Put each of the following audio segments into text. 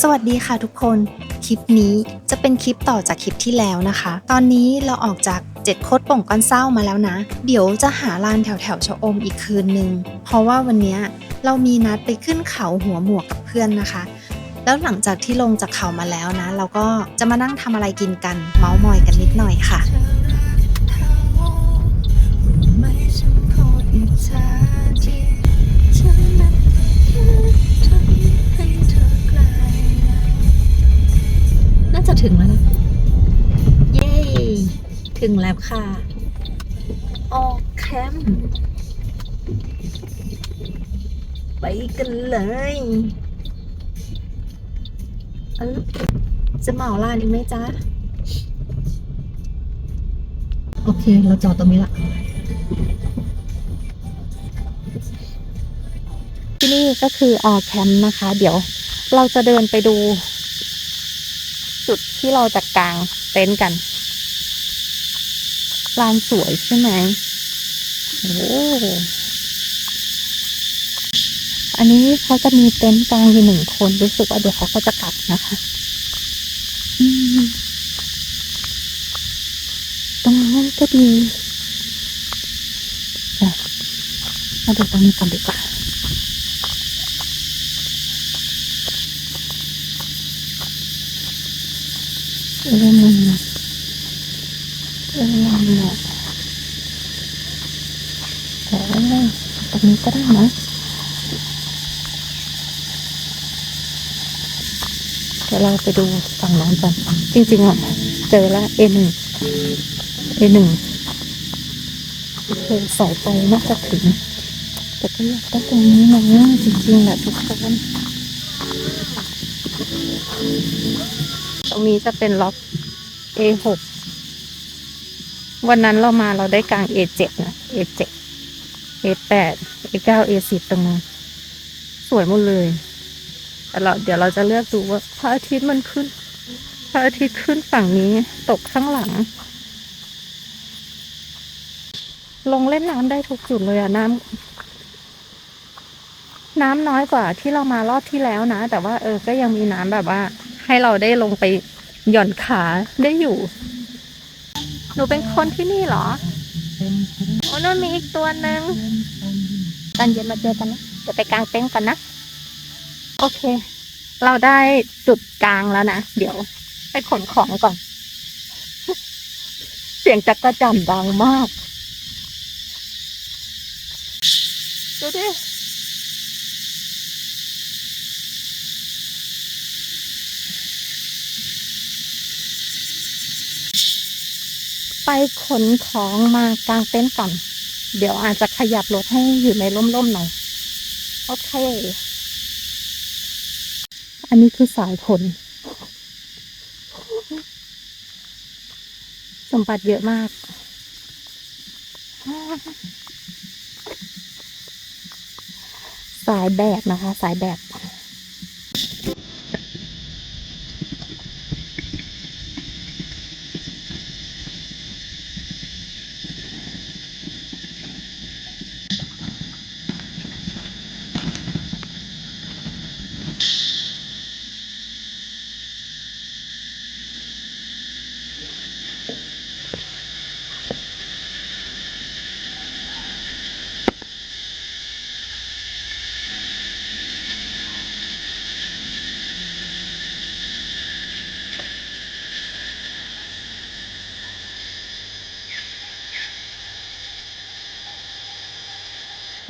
สวัสดีค่ะทุกคน คลิปนี้จะเป็นคลิปต่อจากคลิปที่แล้วนะคะ ตอนนี้เราออกจากเจ็ดโคตรป่งก้อนเศร้ามาแล้วนะ เดี๋ยวจะหาลานแถวแถวชะอมอีกคืนนึง เพราะว่าวันนี้เรามีนัดไปขึ้นเขาหัวหมวกกับเพื่อนนะคะ แล้วหลังจากที่ลงจากเขามาแล้วนะ เราก็จะมานั่งทำอะไรกินกัน เมาส์มอยกันนิดหน่อยค่ะ ถึงแล้วนะเย้ ถึงแล้วค่ะ ออกแคมป์ไปกันเลยเออจะเหมาร้านอีกไหมจ๊ะ โอเค เราจอดตรงนี้ละ ที่นี่ก็คือออแคมป์นะคะ เดี๋ยวเราจะเดินไปดู จุดที่เราจะกางเต็นท์กันลานสวยใช่ไหมโอ้อันนี้เขาจะมีเต็นท์กลางอยู่หนึ่งคนรู้สึกว่าเดี๋ยวเขาก็จะกลับนะคะตรงนั้นก็ดีมาดูตรงนี้กันดีกว่า เล่นมันนะเล่นมันนะแต่ว่าตรงนี้ก็ได้นะเดี๋ยวเราไปดูฝั่งน้องกันจริงๆอะ เจอแล้ว A หนึ่ง A หนึ่งโอเคสายไฟน่าจะถึง แต่ก็อยากได้ตรงนี้นะจริงๆแหละทุกคน ตรงนี้จะเป็นล็อก A6 วันนั้นเรามาเราได้กลาง A7 นะ A7 A8 A9 A10 ตรงนั้นสวยหมดเลยแต่เราเดี๋ยวเราจะเลือกดูว่าพระอาทิตย์มันขึ้นพระอาทิตย์ขึ้นฝั่งนี้ตกข้างหลัง ลงเล่นน้ำได้ทุกจุดเลยอะน้ำน้ำน้อยกว่าที่เรามารอบที่แล้วนะ แต่ว่าเออก็ยังมีน้ำแบบว่า ให้เราได้ลงไปหย่อนขาได้อยู่ หนูเป็นคนที่นี่เหรอ โอ้นู่นมีอีกตัวหนึ่งตอนเย็นมาเจอกันนะเดี๋ยวไปกางเต็นท์กันนะ โอเค เราได้จุดกลางแล้วนะ เดี๋ยวไปขนของก่อน เสียงจักรจั่นดังมาก ดูดิ ไปขนของมากางเต็นท์ก่อน เดี๋ยวอาจจะขยับรถให้อยู่ในร่มๆหน่อย โอเค อันนี้คือสายขน สมบัติเยอะมาก สายแบกนะคะ สายแบก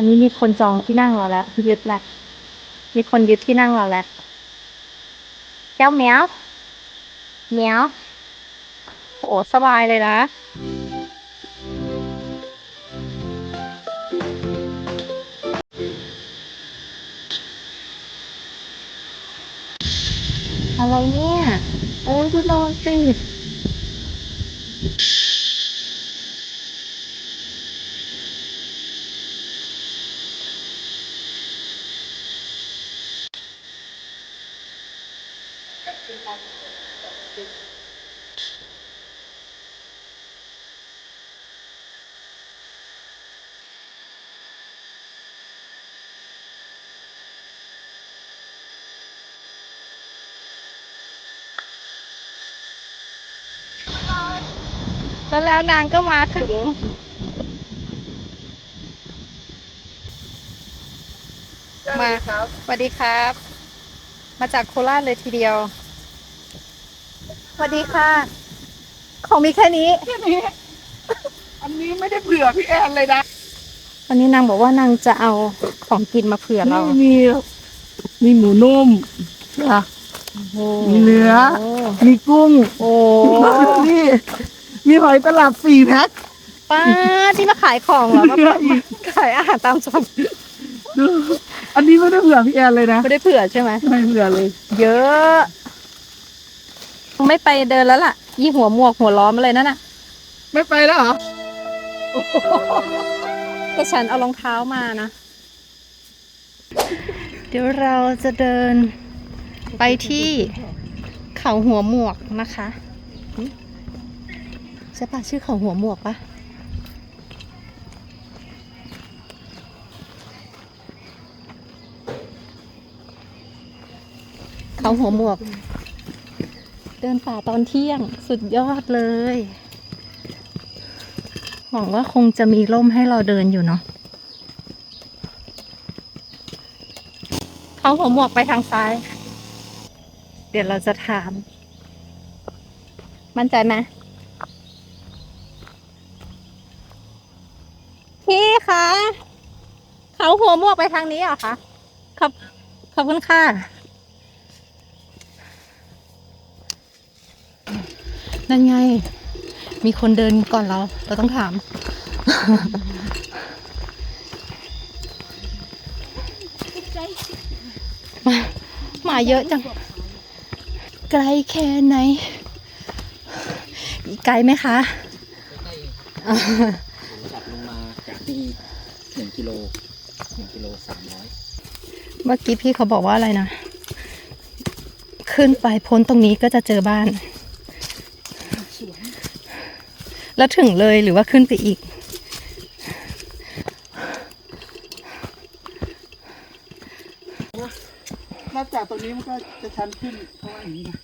อันนี้มีคนจองที่นั่งเราแล้วยึดแล้วมีคนยึดที่นั่งเราแล้วเจ้าแมวแมวโอ้สบายเลยนะอะไรเนี่ย โอ้ยดูนอ กันกับสิบแล้แล้วนางก็มาถึงมาสวัสดีครับ มาจากโคราชเลยทีเดียว วัสดีค่ะ ของมีแค่นี้ อันนี้ไม่ได้เผื่อพี่แอนเลยนะวันนี้นางบอกว่านางจะเอาของกินมาเผื่อเรานี่มีมีหมูนุ่มนะมีเนื้อ มีกุ้ง โอ้นี่มีหอยตลับสี่แพ็คป้าที่มาขายของเหรอเหลืออีกขายอาหารตามสั่งดูอันนี้ไม่ได้เผื่อพี่แอนเลยนะ ไม่ได้เผื่อใช่ไหมไม่เผื่อเลย เยอะ ไม่ไปเดินแล้วล่ะ ยี่หัวหมวกหัวล้อมอะไรนั่นน่ะ ไม่ไปแล้วเหรอแต่ฉันเอารองเท้ามานะ เดี๋ยวเราจะเดินไปที่เขาหัวหมวกนะคะหึใช่ปะชื่อเขาหัวหมวกปะเขาหัวหมวก เดินป่าตอนเที่ยงสุดยอดเลย หวังว่าคงจะมีร่มให้เราเดินอยู่เนาะเขาหัวหมวกไปทางซ้าย เดี๋ยวเราจะถาม มั่นใจไหมพี่คะเขาหัวหมวกไปทางนี้เหรอคะขอบขอบคุณค่ะ นั่นไง มีคนเดินก่อนเรา เราต้องถาม มาหมาเยอะจัง ไกลแค่ไหน ไกลไหมคะอ่าขับลงมาจากที่หนึ่งกิโลหนึ่งกิโลสามร้อยเมื่อกี้พี่เขาบอกว่าอะไรนะ ขึ้นไปพ้นตรงนี้ก็จะเจอบ้าน แล้วถึงเลยหรือว่าขึ้นไปอีกนับจากตรงนี้มันก็จะชันขึ้นเพราะว่าอย่างนี้นะ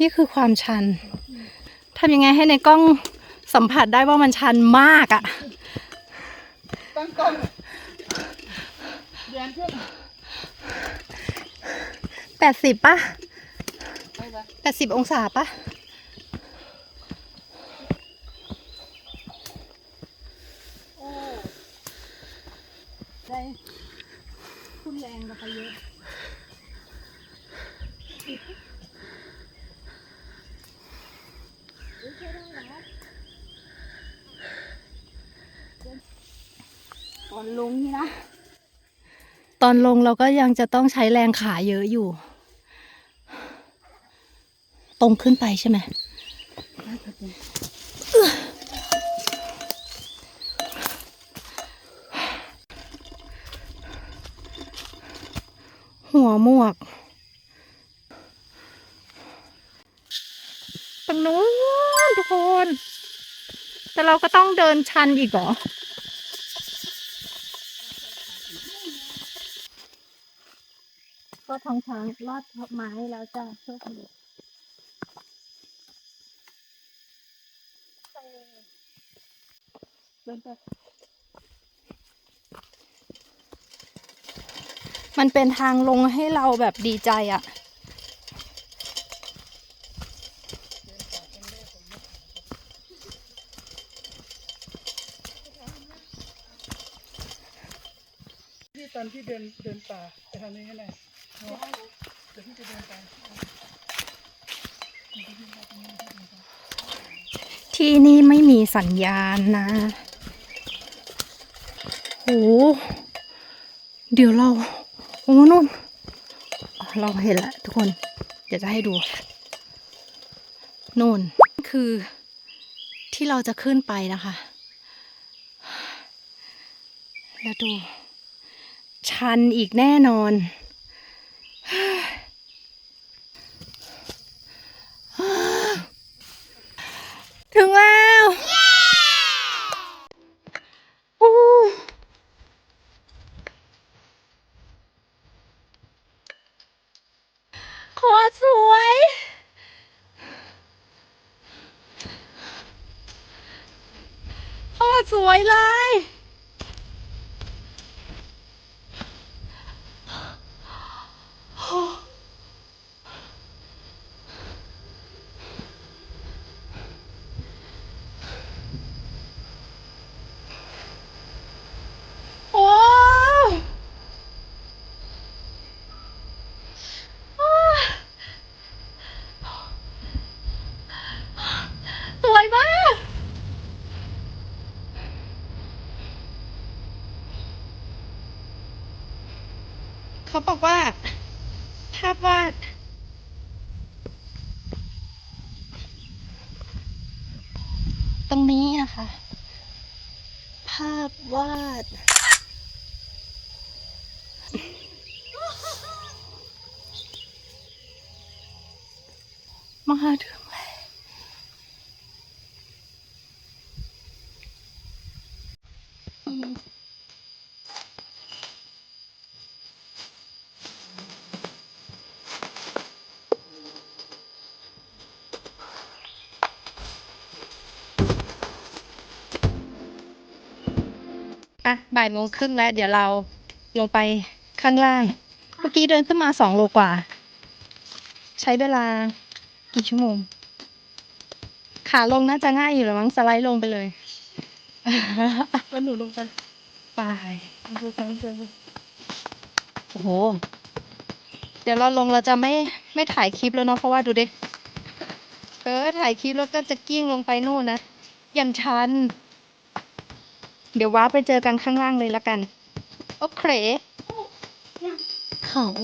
นี่คือความชันทำยังไงให้ในกล้องสัมผัสได้ว่ามันชันมากอะตั้งกล้องแยนขึ้นแปดสิบปะไปไหมแปดสิบองศาปะ ได้คุณแรงกับไปเยอะ ตอนลงนี่นะ ต อนลงเราก็ยังจะต้องใช้แรงขาเยอะอยู่ ตรงขึ้นไปใช่ไหมหัวหมวกตรงนู้นทุกคน แต่เราก็ต้องเดินชันอีกเหรอ ทองช้างลอดไม้แล้วจะโชคดีมันเป็นทางลงให้เราแบบดีใจอะ่ะที่ตอนที่เดินเดินป่าไปทางนี้ให้หน่อย เดี๋ยวพี่จะเดินไปที่นี่ไม่มีสัญญาณนะโหเดี๋ยวเรา โอ้นู่น เราเห็นล้วทุกคน เดี๋ยวจะให้ดูนู่นคือที่เราจะขึ้นไปนะคะ แล้วดู ชันอีกแน่นอน ถึงแล้วโอ้โคตรสวย สวยเลย โอ้สวยมาก เขาบอกว่า ภาพวาดตรงนี้นะคะ ภาพวาด มาถึงแอะบ่ายโมงครึ่งแล้ว เดี๋ยวเราลงไปข้างล่าง เมื่อกี้เดินขึ้นมาสองโลกว่า ใช้เวลากี่ชั่วโมง ขาลงน่าจะง่ายอยู่แล้วมั้งสไลด์ลงไปเลยแล้วหนูลงไปไปดูกันเจอโอ้โห เดี๋ยวเราลงเราจะไม่ไม่ถ่ายคลิปแล้วเนาะเพราะว่าดูดิเออถ่ายคลิปแล้วก็จะกิ้งลงไปนู่นนะยันชัน เดี๋ยวว้าร์ปไปเจอกันข้างล่างเลยละกัน โอเคของ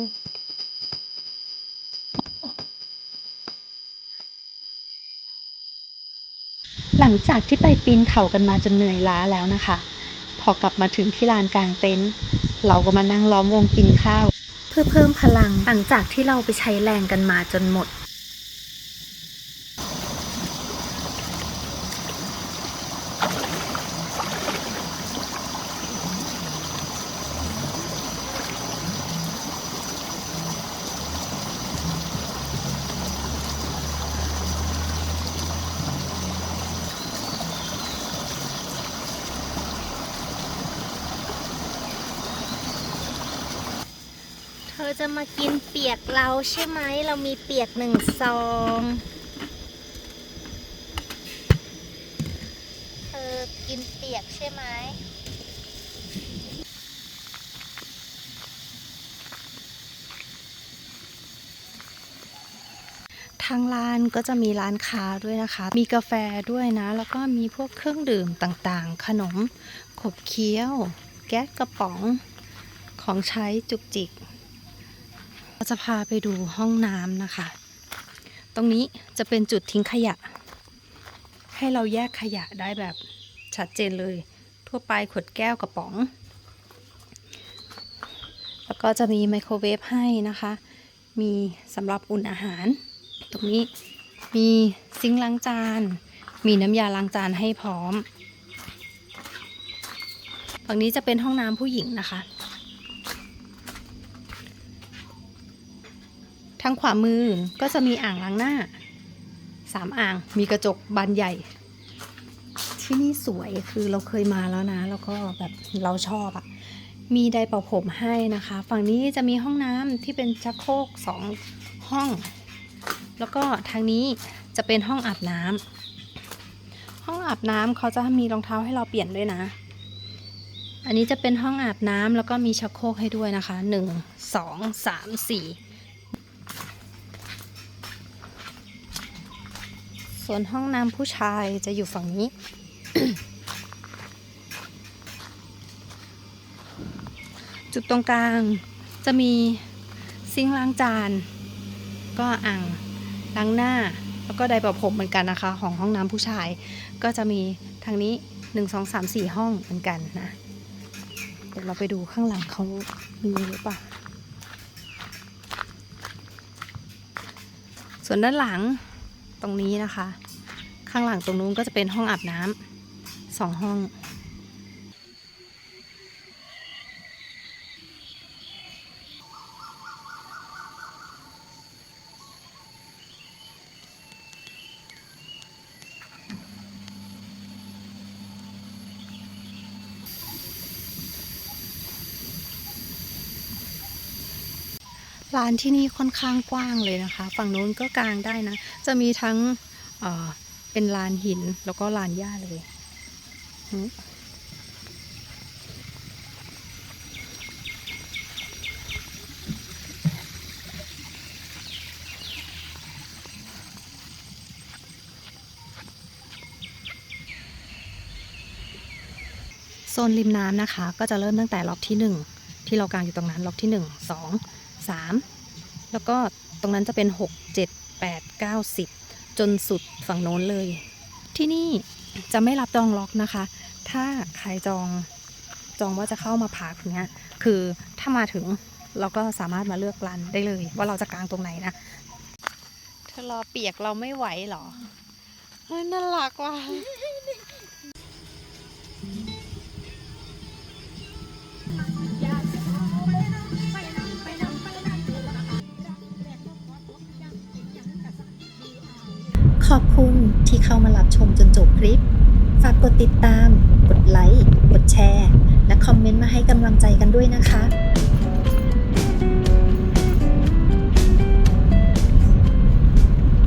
หลังจากที่ไปปีนเขากันมาจนเหนื่อยล้าแล้วนะคะ พอกลับมาถึงที่ลานกลางเต็นท์เราก็มานั่งล้อมวงกินข้าว เพื่อเพิ่มพลังหลังจากที่เราไปใช้แรงกันมาจนหมด จะมากินเปียกเราใช่ไหม เรามีเปียกหนึ่งซอง เธอกินเปียกใช่ไหมทางร้านก็จะมีร้านค้าด้วยนะคะ มีกาแฟด้วยนะ แล้วก็มีพวกเครื่องดื่มต่างๆ ขนม ขบเคี้ยว แก๊สกระป๋อง ของใช้จุกจิก จะพาไปดูห้องน้ำนะคะ ตรงนี้จะเป็นจุดทิ้งขยะ ให้เราแยกขยะได้แบบชัดเจนเลย ทั่วไปขวดแก้วกระป๋อง แล้วก็จะมีไมโครเวฟให้นะคะ มีสำหรับอุ่นอาหาร ตรงนี้มีซิงค์ล้างจาน มีน้ำยาล้างจานให้พร้อม ฝั่งนี้จะเป็นห้องน้ำผู้หญิงนะคะ ทางขวามือก็จะมีอ่างล้างหน้าสามอ่างมีกระจกบานใหญ่ ที่นี่สวยคือเราเคยมาแล้วนะ แล้วก็แบบเราชอบอะมีไดเป่าผมให้นะคะ ฝั่งนี้จะมีห้องน้ำที่เป็นชักโครกสองห้อง แล้วก็ทางนี้จะเป็นห้องอาบน้ำห้องอาบน้ำเขาจะมีรองเท้าให้เราเปลี่ยนด้วยนะ อันนี้จะเป็นห้องอาบน้ำแล้วก็มีชักโครกให้ด้วยนะคะหนึ่งสองสามสี่ ส่วนห้องน้ำผู้ชายจะอยู่ฝั่งนี้ จุดตรงกลางจะมีซิงล้างจาน ก็อ่างล้างหน้า แล้วก็ไดร์เป่าผมเหมือนกันนะคะ ของห้องน้ำผู้ชาย ก็จะมีทางนี้หนึ่งสองสามสี่ห้องเหมือนกันนะ เดี๋ยวเราไปดูข้างหลังเขามีหรือเปล่าส่วนด้านหลัง ตรงนี้นะคะ ข้างหลังตรงนู้นก็จะเป็นห้องอาบน้ำสองห้อง ร้านที่นี่ค่อนข้างกว้างเลยนะคะ ฝั่งนู้นก็กางได้นะ จะมีทั้งเเป็นลานหินแล้วก็ลานหญ้าเลยโซนริมน้ำนะคะ ก็จะเริ่มตั้งแต่ล็อกที่หนึ่งที่เรากางอยู่ตรงนั้นล็อกที่หนึ่ งสามแล้วก็ตรงนั้นจะเป็นหกเจ็ดแปดเก้าสิบจนสุดฝั่งโน้นเลย ที่นี่จะไม่รับจองล็อกนะคะ ถ้าใครจองจองว่าจะเข้ามาพักเนี้ยคือถ้ามาถึงเราก็สามารถมาเลือกร้านได้เลย ว่าเราจะกลางตรงไหนนะเธอรอเปียกเราไม่ไหวหรอเฮ้ยน่ารักว่ะ เข้ามารับชมจนจบคลิป ฝากกดติดตาม กดไลค์ กดแชร์ และคอมเมนต์มาให้กำลังใจกันด้วยนะคะ